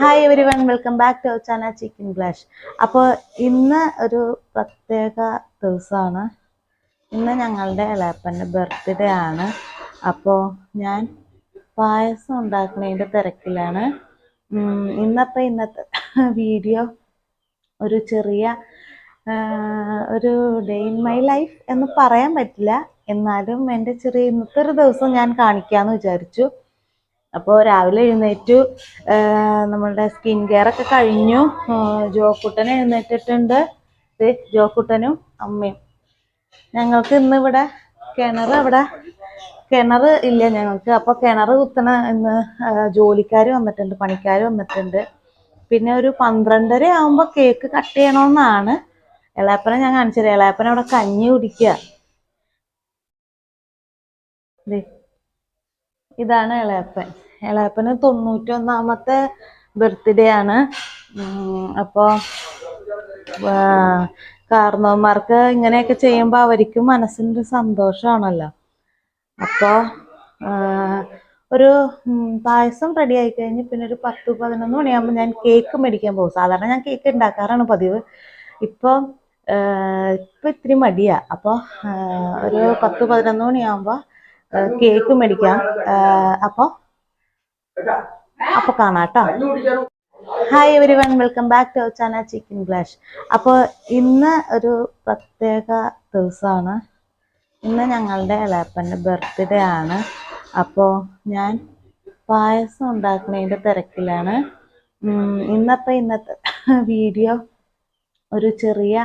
Hi everyone welcome back to channel chicken ഗ്ലാഷ് അപ്പോൾ ഇന്ന് ഒരു പ്രത്യേക ദിവസമാണ്. ഇന്ന് ഞങ്ങളുടെ ഇളയപ്പന്റെ ബർത്ത്ഡേ ആണ്. അപ്പോൾ ഞാൻ പായസം ഉണ്ടാക്കുന്നതിന്റെ തിരക്കിലാണ്. ഇന്നപ്പോൾ ഇന്നത്തെ വീഡിയോ ഒരു ചെറിയ ഒരു ഡേ ഇൻ മൈ ലൈഫ് എന്ന് പറയാൻ പറ്റില്ല. എന്നാലും എന്റെ ചെറിയ ഇന്നത്തെ ഒരു ദിവസം ഞാൻ കാണിക്കാമെന്ന് വിചാരിച്ചു. അപ്പോൾ രാവിലെ എഴുന്നേറ്റു. നമ്മളുടെ സ്കിൻ കെയർ ഒക്കെ കഴിഞ്ഞു. ജോക്കുട്ടൻ എഴുന്നേറ്റിട്ടുണ്ട്. ജോക്കുട്ടനും അമ്മയും. ഞങ്ങൾക്ക് ഇന്ന് ഇവിടെ കിണർ അവിടെ കിണർ ഇല്ല ഞങ്ങൾക്ക്. അപ്പോൾ കിണർ കുത്തണ ഇന്ന് ജോലിക്കാർ വന്നിട്ടുണ്ട് പണിക്കാർ വന്നിട്ടുണ്ട്. പിന്നെ ഒരു പന്ത്രണ്ടര ആകുമ്പോൾ കേക്ക് കട്ട് ചെയ്യണമെന്നാണ് ഇളയപ്പനെ ഞാൻ കാണിച്ചത് ഇളയപ്പനെ അവിടെ കഞ്ഞി കുടിക്കുക. ഇതാണ് ഇളയപ്പൻ ഇളയപ്പന് തൊണ്ണൂറ്റൊന്നാമത്തെ ബർത്ത്ഡേ ആണ്. അപ്പോൾ കാരണവന്മാർക്ക് ഇങ്ങനെയൊക്കെ ചെയ്യുമ്പോൾ അവർക്ക് മനസ്സിന്റെ സന്തോഷമാണല്ലോ അപ്പോൾ ഒരു പായസം റെഡി ആയി കഴിഞ്ഞ് പിന്നെ ഒരു പത്ത് പതിനൊന്ന് മണിയാകുമ്പോൾ ഞാൻ കേക്ക് മേടിക്കാൻ പോകും. സാധാരണ ഞാൻ കേക്ക് ഉണ്ടാക്കാറാണ് പതിവ്. ഇപ്പോൾ ഇപ്പം ഇത്തിരി മടിയാ. അപ്പോൾ ഒരു പത്ത് പതിനൊന്ന് മണിയാകുമ്പോൾ കേക്ക് മേടിക്കാം. അപ്പൊ? കാണാം കേട്ടോ. Hi everyone welcome back to ചാന chicken ഗ്ലാഷ് അപ്പോൾ ഇന്ന് ഒരു പ്രത്യേക ദിവസമാണ്. ഇന്ന് ഞങ്ങളുടെ ഇളയപ്പന്റെ ബർത്ത്ഡേ ആണ്. അപ്പോൾ ഞാൻ പായസം ഉണ്ടാക്കുന്നതിന്റെ തിരക്കിലാണ്. ഇന്നപ്പോൾ ഇന്നത്തെ വീഡിയോ ഒരു ചെറിയ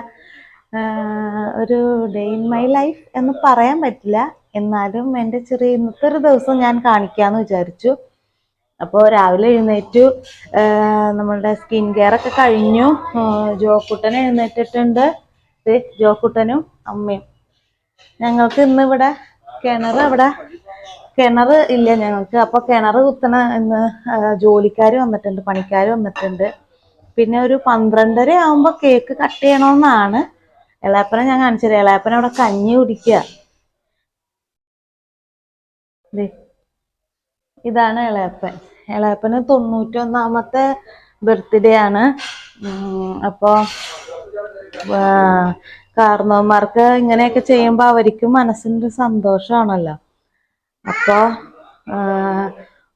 ഒരു ഡേ ഇൻ മൈ ലൈഫ് എന്ന് പറയാൻ പറ്റില്ല. എന്നാലും എന്റെ ചെറിയ ഇന്നത്തെ ഒരു ദിവസം ഞാൻ കാണിക്കാമെന്ന് വിചാരിച്ചു. അപ്പോൾ രാവിലെ എഴുന്നേറ്റു. നമ്മളുടെ സ്കിൻ കെയർ ഒക്കെ കഴിഞ്ഞു. ജോക്കുട്ടൻ എഴുന്നേറ്റിട്ടുണ്ട്. ജോക്കുട്ടനും അമ്മയും. ഞങ്ങൾക്ക് ഇന്ന് ഇവിടെ കിണർ അവിടെ. കിണർ ഇല്ല ഞങ്ങൾക്ക്. അപ്പോൾ കിണർ കുത്തണ ഇന്ന് ജോലിക്കാർ വന്നിട്ടുണ്ട് പണിക്കാർ വന്നിട്ടുണ്ട്. പിന്നെ ഒരു പന്ത്രണ്ടര ആകുമ്പോൾ കേക്ക് കട്ട് ചെയ്യണമെന്നാണ് ഇളയപ്പനെ ഞാൻ കാണിച്ചത് ഇളയപ്പന അവിടെ കഞ്ഞി കുടിക്കുക. ഇതാണ് ഇളയപ്പൻ ഇളയപ്പന് തൊണ്ണൂറ്റൊന്നാമത്തെ ബർത്ത്ഡേ ആണ്. അപ്പോൾ കാരണവന്മാർക്ക് ഇങ്ങനെയൊക്കെ ചെയ്യുമ്പോൾ അവർക്കും മനസ്സിന്റെ സന്തോഷമാണല്ലോ. അപ്പോൾ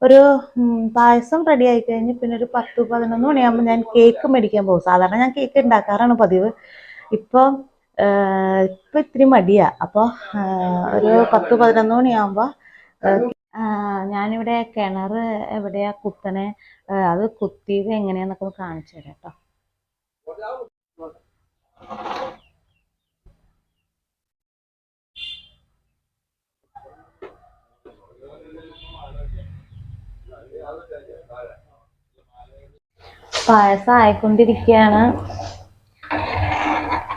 ഒരു പായസം റെഡി ആയി കഴിഞ്ഞ് പിന്നെ ഒരു പത്ത് പതിനൊന്ന് മണിയാകുമ്പോൾ ഞാൻ കേക്ക് മേടിക്കാൻ പോകും. സാധാരണ ഞാൻ കേക്ക് ഉണ്ടാക്കാറാണ് പതിവ്. ഇപ്പോൾ ഇപ്പം ഇത്തിരി മടിയാ. അപ്പോൾ ഒരു പത്ത് പതിനൊന്ന് മണിയാകുമ്പോൾ ഞാനിവിടെ കിണർ എവിടെയാ കുത്തനെ അത് കുത്തിയത് എങ്ങനെയാന്നൊക്കെ ഒന്ന് കാണിച്ചു തരാം കേട്ടോ. പായസം ആയിക്കൊണ്ടിരിക്കുകയാണ്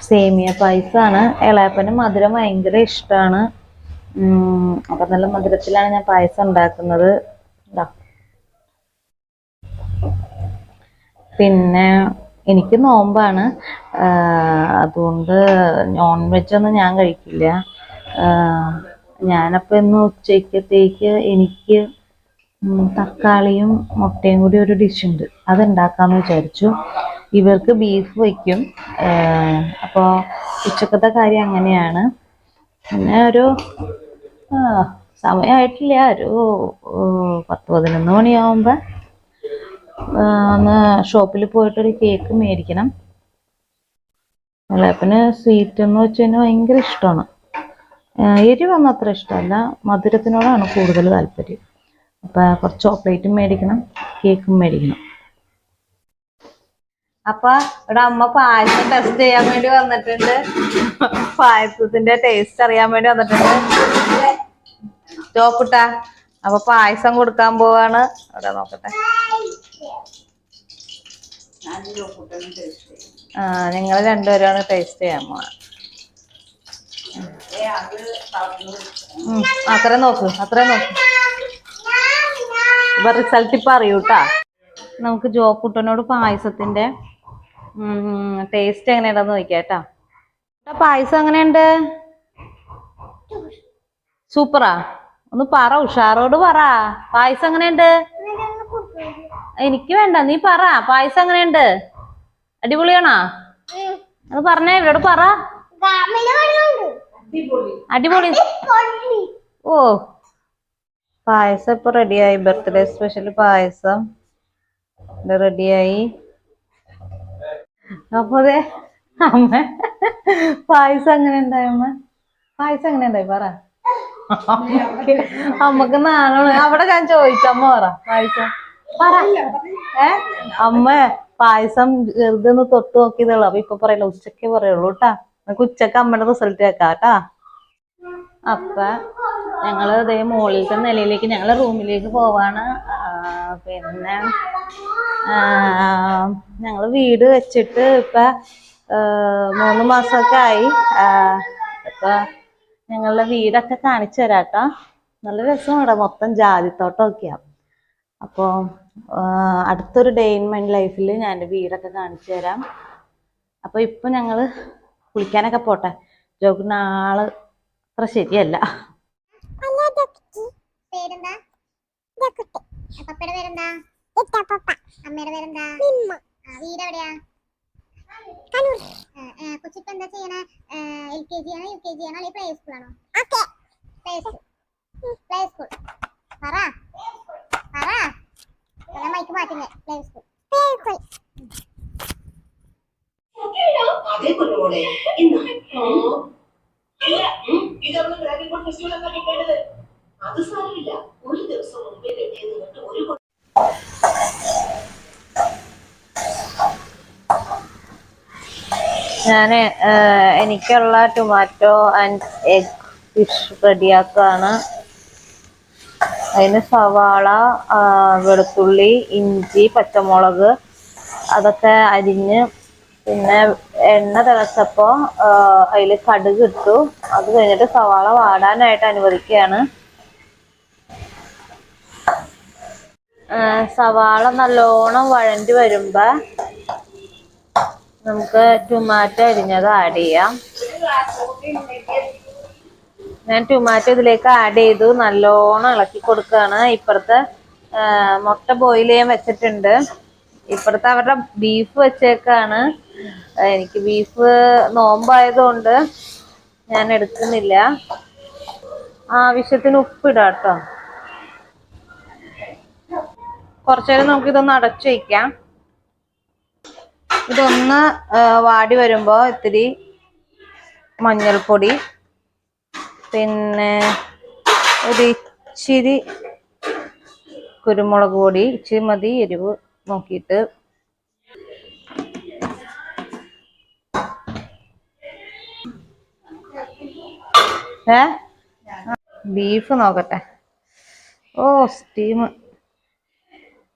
സേമിയ പായസമാണ് ഇളയപ്പന് മധുരം ഭയങ്കര ഇഷ്ടമാണ് അപ്പൊ നല്ല മധുരത്തിലാണ് ഞാൻ പായസം ഉണ്ടാക്കുന്നത്. പിന്നെ എനിക്ക് നോമ്പാണ്. അതുകൊണ്ട് നോൺ വെജ് ഒന്നും ഞാൻ കഴിക്കില്ല. ഞാനപ്പോൾ ഇന്ന് ഉച്ചയ്ക്കത്തേക്ക് എനിക്ക് തക്കാളിയും മുട്ടയും കൂടി ഒരു ഡിഷ് ഉണ്ട്. അത് ഉണ്ടാക്കാമെന്ന് വിചാരിച്ചു. ഇവർക്ക് ബീഫ് വയ്ക്കും അപ്പോൾ ഉച്ചക്കത്തെ കാര്യം അങ്ങനെയാണ്. പിന്നെ ഒരു സമയമായിട്ടില്ല ഒരു പത്ത് പതിനൊന്ന് മണിയാവുമ്പോൾ ഒന്ന് ഷോപ്പിൽ പോയിട്ടൊരു കേക്ക് മേടിക്കണം. ഇളയപ്പന് സ്വീറ്റ് എന്ന് വെച്ച് കഴിഞ്ഞാൽ ഭയങ്കര ഇഷ്ടമാണ് എരിവൊന്നും അത്ര ഇഷ്ടമല്ല. മധുരത്തിനോടാണ് കൂടുതൽ താല്പര്യം. അപ്പം കുറച്ച് ചോക്ലേറ്റും മേടിക്കണം കേക്കും മേടിക്കണം. അപ്പൊ ഇവിടെ അമ്മ പായസം ടെസ്റ്റ് ചെയ്യാൻ വേണ്ടി വന്നിട്ടുണ്ട്. പായസത്തിന്റെ ടേസ്റ്റ് അറിയാൻ വേണ്ടി വന്നിട്ടുണ്ട്. ചോക്കുട്ട അപ്പൊ പായസം കൊടുക്കാൻ പോവാണ്. അവിടെ നോക്കട്ടെ. ആ നിങ്ങൾ രണ്ടുപേരാണ് ടേസ്റ്റ് ചെയ്യാൻ പോവാ അത്ര നോക്ക് അത്ര നോക്ക്. ഇപ്പൊ റിസൾട്ട് ഇപ്പൊ അറിയൂട്ടാ. നമുക്ക് ജോക്കുട്ടനോട് പായസത്തിന്റെ ടേസ്റ്റ് എങ്ങനെയുണ്ടെന്ന് നോക്കിയാട്ടാ പായസം എങ്ങനെയുണ്ട്? സൂപ്പറാ ഒന്ന് പറ ഉഷാറോട് പറ. പായസം എങ്ങനെയുണ്ട്? എനിക്ക് വേണ്ട നീ പറ. പായസം എങ്ങനെയുണ്ട്? അടിപൊളിയാണോ? അത് പറഞ്ഞേ ഇവരോട് പറ. അടിപൊളി. ഓ. പായസം ഇപ്പൊ റെഡിയായി ബർത്ത്ഡേ സ്പെഷ്യൽ പായസം. റെഡിയായി അപ്പൊ അതെ അമ്മ പായസം അങ്ങനെ ഉണ്ടായി അമ്മ? പായസം എങ്ങനെ ഉണ്ടായി പറ. അമ്മയ്ക്ക് നാണമാണ് അവിടെ ഞാൻ ചോദിച്ചു അമ്മ പറ. പായസം. പറ. ഏ? അമ്മ പായസം ചെറുതൊന്ന് തൊട്ട് നോക്കിയതുള്ളു അപ്പൊ ഇപ്പൊ പറയല്ലോ ഉച്ചയ്ക്ക് പറയുള്ളൂ കേട്ടാ നമുക്ക് ഉച്ചയ്ക്ക് അമ്മയുടെ റിസൾട്ട് കേക്കാം കേട്ടാ അപ്പൊ ഞങ്ങൾ ഇതേ മുകളിലത്തെ നിലയിലേക്ക് ഞങ്ങളെ റൂമിലേക്ക് പോവാണ്. പിന്നെ ആ, ഞങ്ങൾ വീട് വെച്ചിട്ട് ഇപ്പൊ മൂന്ന് മാസമൊക്കെ ആയി. അപ്പം ഞങ്ങളുടെ വീടൊക്കെ കാണിച്ചു തരാട്ടോ. നല്ല രസം ഇവിടെ മൊത്തം ജാതിത്തോട്ടമൊക്കെയാണ് അപ്പോൾ അടുത്തൊരു ഡേ ഇൻ മൈൻ ലൈഫിൽ ഞാൻ എന്റെ വീടൊക്കെ കാണിച്ചു തരാം. അപ്പോൾ ഇപ്പൊ ഞങ്ങൾ കുളിക്കാനൊക്കെ പോട്ടെ. ജോക്ക് നാൾ അത്ര ശരിയല്ല. പേരെന്താ? പേരെന്താ? അമ്മയുടെ പേരെന്താ? ആ, വീട് എവിടെയാ കൊച്ചിപ്പ എന്താ ചെയ്യണേ? എൽ കെ ജി ആണോ യു കെ ജി ആണോ അല്ലെങ്കിൽ പ്ലേ സ്കൂൾ ആണോ? പ്ലേ സ്കൂൾ പ്ലേ സ്കൂൾ പറ. പറ. മൈക്ക് മാറ്റുന്നേ. പ്ലേ സ്കൂൾ പ്ലേ സ്കൂൾ അതേ സാരമില്ല. ഒരു ദിവസം മുമ്പേ കിട്ടിയത് കൊണ്ട് ഒരു ഞാൻ എനിക്കുള്ള ടൊമാറ്റോ ആൻഡ് എഗ് ഫിഷ് റെഡിയാക്കാണ്. അതിന് സവാള വെളുത്തുള്ളി ഇഞ്ചി പച്ചമുളക് അതൊക്കെ അരിഞ്ഞ് പിന്നെ എണ്ണ തിളച്ചപ്പോൾ അതിൽ കടുക് ഇട്ടു. അത് കഴിഞ്ഞിട്ട് സവാള വാടാനായിട്ട് അനുവദിക്കുകയാണ്. സവാള നല്ലോണം വഴണ്ടി വരുമ്പോ നമുക്ക് ടൊമാറ്റോ അരിഞ്ഞത് ആഡ് ചെയ്യാം. ഞാൻ ടൊമാറ്റോ ഇതിലേക്ക് ആഡ് ചെയ്തു. നല്ലോണം ഇളക്കി കൊടുക്കുകയാണ്. ഇപ്പുറത്തെ മുട്ട ബോയിൽ ചെയ്യാൻ വെച്ചിട്ടുണ്ട്. ഇപ്പുറത്തെ അവരുടെ ബീഫ് വെച്ചേക്കാണ്. എനിക്ക് ബീഫ് നോമ്പായതുകൊണ്ട് ഞാൻ എടുക്കുന്നില്ല. ആവശ്യത്തിന് ഉപ്പിടാം കേട്ടോ. കുറച്ചേരം നമുക്കിതൊന്ന് അടച്ചു വയ്ക്കാം ഇതൊന്ന് വാടി വരുമ്പോൾ ഇത്തിരി മഞ്ഞൾപ്പൊടി പിന്നെ ഒരു ഇച്ചിരി കുരുമുളക് പൊടി ഇച്ചിരി മതി എരിവ് നോക്കിയിട്ട്. ഏ? ബീഫ് നോക്കട്ടെ. ഓ സ്റ്റീം.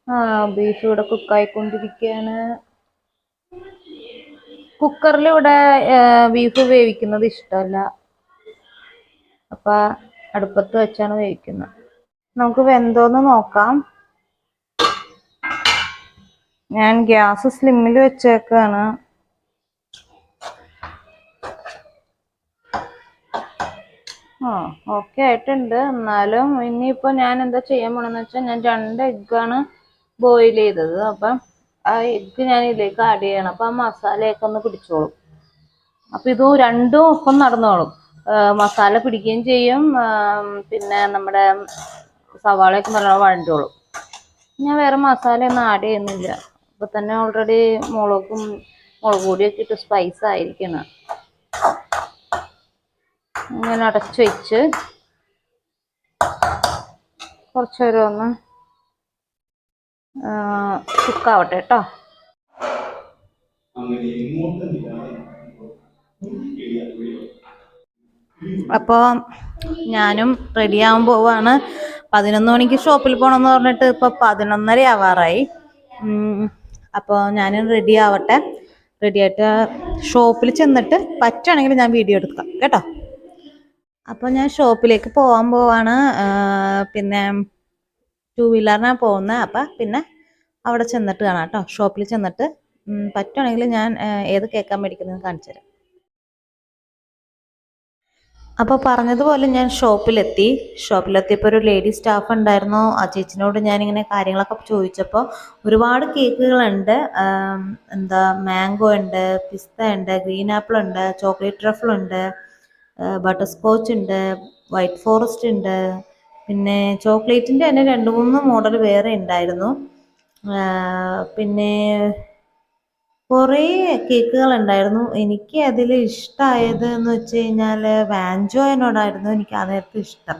ആ ബീഫ് ഇവിടെ കുക്കായിക്കൊണ്ടിരിക്കുകയാണ് കുക്കറിൽ ഇവിടെ ബീഫ് വേവിക്കുന്നത് ഇഷ്ടമല്ല. അപ്പൊ അടുപ്പത്ത് വെച്ചാണ് വേവിക്കുന്നത്. നമുക്ക് വെന്തോന്ന് നോക്കാം. ഞാൻ ഗ്യാസ് സ്ലിമ്മിൽ വെച്ചേക്കാണ്. ആ ഓക്കെ ആയിട്ടുണ്ട്. എന്നാലും ഇനിയിപ്പോ ഞാൻ എന്താ ചെയ്യാൻ പോണെന്ന് വെച്ചാൽ ഞാൻ രണ്ട് എഗ്ഗാണ് ബോയിൽ ചെയ്തത്. അപ്പം ആ എഗ്ഗ് ഞാൻ ഇതിലേക്ക് ആഡ് ചെയ്യണം. അപ്പൊ ആ മസാലയൊക്കെ ഒന്ന് പിടിച്ചോളും. അപ്പൊ ഇത് രണ്ടും ഒപ്പം നടന്നോളും. മസാല പിടിക്കുകയും ചെയ്യും. പിന്നെ നമ്മുടെ സവാളയൊക്കെ നല്ലോണം വഴണ്ടോളും. ഞാൻ വേറെ മസാല ഒന്നും ആഡ് ചെയ്യുന്നില്ല. ഇപ്പൊ തന്നെ ഓൾറെഡി മുളകും മുളക് പൊടിയൊക്കെ ഇട്ട് സ്പൈസ് ആയിരിക്കണം. ഇങ്ങനെ അടച്ചു വെച്ച് കുറച്ചു നേരം ഒന്ന് കുക്കാവട്ടെ കേട്ടോ അപ്പോൾ ഞാനും റെഡിയാവാൻ പോവാണ്. പതിനൊന്ന് മണിക്ക് ഷോപ്പിൽ പോകണമെന്ന് പറഞ്ഞിട്ട് ഇപ്പോൾ പതിനൊന്നര ആവാറായി. അപ്പോൾ ഞാനും റെഡി ആവട്ടെ. റെഡി ആയിട്ട് ഷോപ്പിൽ ചെന്നിട്ട് പറ്റുകയാണെങ്കിൽ ഞാൻ വീഡിയോ എടുക്കാം. കേട്ടോ? അപ്പോൾ ഞാൻ ഷോപ്പിലേക്ക് പോകാൻ പോവാണ്. പിന്നെ ടൂ വീലറിനാണ് പോകുന്നത് അപ്പം പിന്നെ അവിടെ ചെന്നിട്ട് കാണാം കേട്ടോ. ഷോപ്പിൽ ചെന്നിട്ട് പറ്റുവാണെങ്കിൽ ഞാൻ ഏത് കേക്കാൻ മേടിക്കുന്നത് കാണിച്ചു തരാം. അപ്പോൾ പറഞ്ഞതുപോലെ ഞാൻ ഷോപ്പിലെത്തി ഷോപ്പിലെത്തിയപ്പോൾ ഒരു ലേഡി സ്റ്റാഫ് ഉണ്ടായിരുന്നു. ആ ചേച്ചിനോട് ഞാനിങ്ങനെ കാര്യങ്ങളൊക്കെ ചോദിച്ചപ്പോൾ ഒരുപാട് കേക്കുകളുണ്ട്. എന്താ മാംഗോ ഉണ്ട് പിസ്ത ഉണ്ട് ഗ്രീൻ ആപ്പിൾ ഉണ്ട് ചോക്ലേറ്റ് ട്രഫിൾ ഉണ്ട് ബട്ടർ സ്കോച്ച് ഉണ്ട് വൈറ്റ് ഫോറസ്റ്റ് ഉണ്ട് പിന്നെ ചോക്ലേറ്റിന്റെ തന്നെ രണ്ട് മൂന്ന് മോഡൽ വേറെ ഉണ്ടായിരുന്നു. പിന്നെ കുറേ കേക്കുകൾ ഉണ്ടായിരുന്നു. എനിക്ക് അതിൽ ഇഷ്ടമായത് എന്ന് വെച്ച് കഴിഞ്ഞാൽ വാൻജോയിനോടായിരുന്നു എനിക്ക് നേരത്തെ ഇഷ്ടം.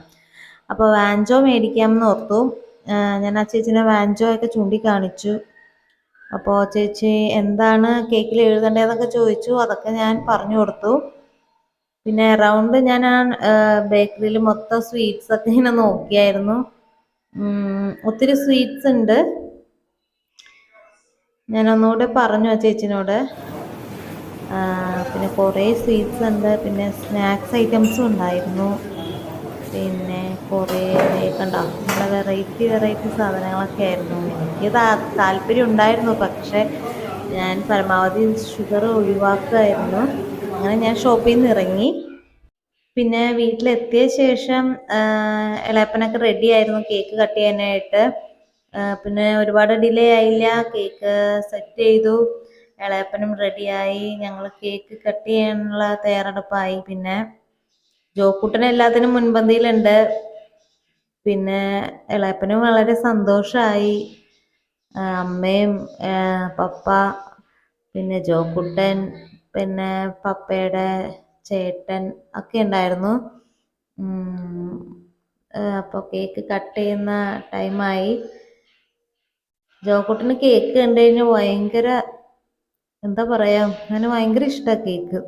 അപ്പോൾ വാൻജോ മേടിക്കാമെന്ന് ഓർത്തു. ഞാൻ ആ ചേച്ചിനെ വാൻജോ ഒക്കെ ചൂണ്ടിക്കാണിച്ചു. അപ്പോൾ ചേച്ചി എന്താണ് കേക്കിൽ എഴുതേണ്ടതെന്നൊക്കെ ചോദിച്ചു. അതൊക്കെ ഞാൻ പറഞ്ഞു കൊടുത്തു. പിന്നെ അറൗണ്ട് ഞാൻ ആ ബേക്കറിയിൽ മൊത്തം സ്വീറ്റ്സ് ഒക്കെ ഇങ്ങനെ നോക്കിയായിരുന്നു. ഒത്തിരി സ്വീറ്റ്സ് ഉണ്ട്. ഞാൻ ഒന്നുകൂടെ പറഞ്ഞു ആ ചേച്ചിനോട്. പിന്നെ കുറേ സ്വീറ്റ്സ് ഉണ്ട്. പിന്നെ സ്നാക്സ് ഐറ്റംസും ഉണ്ടായിരുന്നു. പിന്നെ കുറേ കണ്ടോ നല്ല വെറൈറ്റി വെറൈറ്റി സാധനങ്ങളൊക്കെ ആയിരുന്നു. എനിക്ക് താല്പര്യം ഉണ്ടായിരുന്നു. പക്ഷേ ഞാൻ പരമാവധി ഷുഗർ ഒഴിവാക്കുമായിരുന്നു അങ്ങനെ ഞാൻ ഷോപ്പിൽ നിന്ന് ഇറങ്ങി. പിന്നെ വീട്ടിലെത്തിയ ശേഷം ഇളയപ്പനൊക്കെ റെഡി ആയിരുന്നു കേക്ക് കട്ട് ചെയ്യാനായിട്ട്. പിന്നെ ഒരുപാട് ഡിലേ ആയില്ല. കേക്ക് സെറ്റ് ചെയ്തു. ഇളയപ്പനും റെഡിയായി ഞങ്ങൾ കേക്ക് കട്ട് ചെയ്യാനുള്ള തയ്യാറെടുപ്പായി. പിന്നെ ജോക്കുട്ടൻ എല്ലാത്തിനും മുൻപന്തിയിലുണ്ട്. പിന്നെ ഇളയപ്പനും വളരെ സന്തോഷമായി അമ്മയും പപ്പ പിന്നെ ജോക്കുട്ടൻ പിന്നെ പപ്പയുടെ ചേട്ടൻ ഒക്കെ ഉണ്ടായിരുന്നു. അപ്പോൾ കേക്ക് കട്ട് ചെയ്യുന്ന ടൈമായി ജോക്കുട്ടിന് കേക്ക് കണ്ടു കഴിഞ്ഞാൽ ഭയങ്കര എന്താ പറയുക അവന് ഭയങ്കര ഇഷ്ടമാണ് കേക്ക്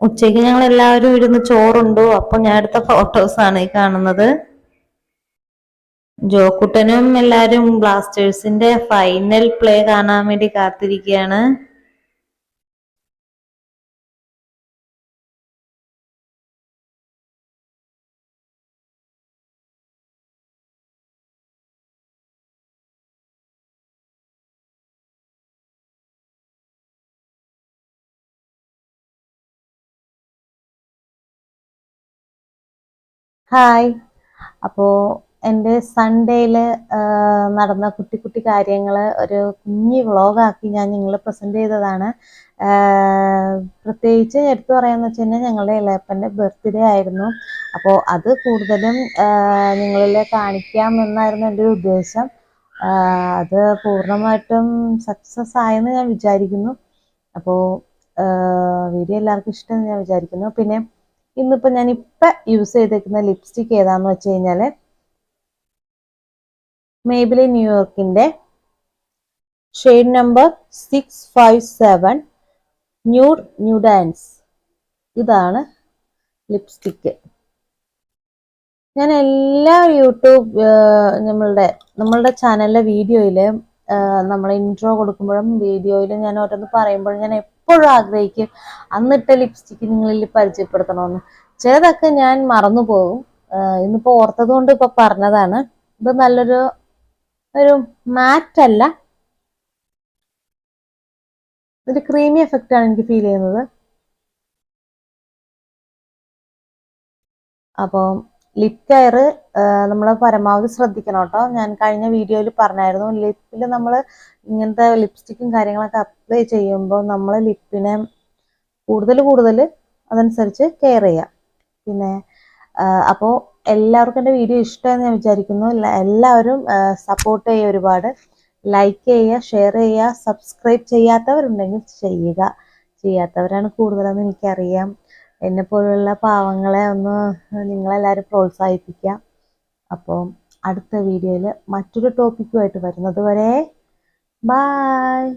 ഉച്ചയ്ക്ക് ഞങ്ങൾ എല്ലാവരും ഇരുന്ന് ചോറുണ്ടു. അപ്പോൾ ഞാൻ എടുത്ത ഫോട്ടോസാണ് ഈ കാണുന്നത്. ജോക്കുട്ടനും എല്ലാവരും ബ്ലാസ്റ്റേഴ്സിന്റെ ഫൈനൽ പ്ലേ കാണാൻ വേണ്ടി കാത്തിരിക്കുകയാണ് ഹായ് അപ്പോ എന്റെ സൺഡേയിൽ നടന്ന കുട്ടി കുട്ടി കാര്യങ്ങൾ ഒരു കുഞ്ഞി വ്ളോഗാക്കി ഞാൻ നിങ്ങളെ പ്രസന്റ് ചെയ്തതാണ്. പ്രത്യേകിച്ച് എടുത്തു പറയാന്ന് വെച്ച് കഴിഞ്ഞാൽ ഞങ്ങളുടെ ഇളയപ്പന്റെ ബർത്ത്ഡേ ആയിരുന്നു. അപ്പോൾ അത് കൂടുതലും നിങ്ങളിൽ കാണിക്കാം എന്നായിരുന്നു എന്റെ ഒരു ഉദ്ദേശം. അത് പൂർണമായിട്ടും സക്സസ് ആയെന്ന് ഞാൻ വിചാരിക്കുന്നു. അപ്പോൾ വീഡിയോ എല്ലാവർക്കും ഇഷ്ടമെന്ന് ഞാൻ വിചാരിക്കുന്നു. പിന്നെ ഇന്നിപ്പോൾ ഞാൻ ഇപ്പം യൂസ് ചെയ്തേക്കുന്ന ലിപ്സ്റ്റിക് ഏതാന്ന് വെച്ച് കഴിഞ്ഞാൽ മേബിലെ ന്യൂയോർക്കിന്റെ shade number six five seven nude new dance ഇതാണ് ലിപ്സ്റ്റിക്ക് ഞാൻ എല്ലാ യൂട്യൂബ് നമ്മളുടെ നമ്മളുടെ ചാനലിലെ വീഡിയോയിൽ നമ്മൾ ഇൻട്രോ കൊടുക്കുമ്പോഴും വീഡിയോയിൽ ഞാൻ ഓരോന്ന് പറയുമ്പോഴും ഞാൻ എപ്പോഴും ആഗ്രഹിക്കും അന്നിട്ട് ലിപ്സ്റ്റിക്ക് നിങ്ങളിൽ പരിചയപ്പെടുത്തണമെന്ന് ചിലതൊക്കെ ഞാൻ മറന്നു പോകും. ഇന്നിപ്പോൾ ഇന്നിപ്പോ ഓർത്തത് കൊണ്ട് ഇപ്പൊ പറഞ്ഞതാണ്. ഇത് നല്ലൊരു ഒരു മാറ്റ് അല്ല. ഒരു ക്രീമി എഫക്റ്റ് ആണ് എനിക്ക് ഫീൽ ചെയ്യുന്നത്. അപ്പോൾ ലിപ് കെയർ നമ്മൾ പരമാവധി ശ്രദ്ധിക്കണം കേട്ടോ. ഞാൻ കഴിഞ്ഞ വീഡിയോയിൽ പറഞ്ഞായിരുന്നു ലിപ്പിൽ നമ്മൾ ഇങ്ങനത്തെ ലിപ്സ്റ്റിക്കും കാര്യങ്ങളൊക്കെ അപ്ലൈ ചെയ്യുമ്പോൾ നമ്മൾ ലിപ്പിനെ കൂടുതൽ കൂടുതൽ അതനുസരിച്ച് കെയർ ചെയ്യാം. പിന്നെ അപ്പോൾ എല്ലാവർക്കും എന്റെ വീഡിയോ ഇഷ്ടമെന്ന് ഞാൻ വിചാരിക്കുന്നു. എല്ലാവരും സപ്പോർട്ട് ചെയ്യുക ഒരുപാട്. ലൈക്ക് ചെയ്യുക ഷെയർ ചെയ്യുക സബ്സ്ക്രൈബ് ചെയ്യാത്തവരുണ്ടെങ്കിൽ ചെയ്യുക. ചെയ്യാത്തവരാണ് കൂടുതലെന്ന് എനിക്കറിയാം. എന്നെ പോലുള്ള പാവങ്ങളെ ഒന്ന് നിങ്ങളെല്ലാവരും പ്രോത്സാഹിപ്പിക്കുക അപ്പോൾ അടുത്ത വീഡിയോയിൽ മറ്റൊരു ടോപ്പിക്കുമായിട്ട് വരുന്നത് വരെ ബായ്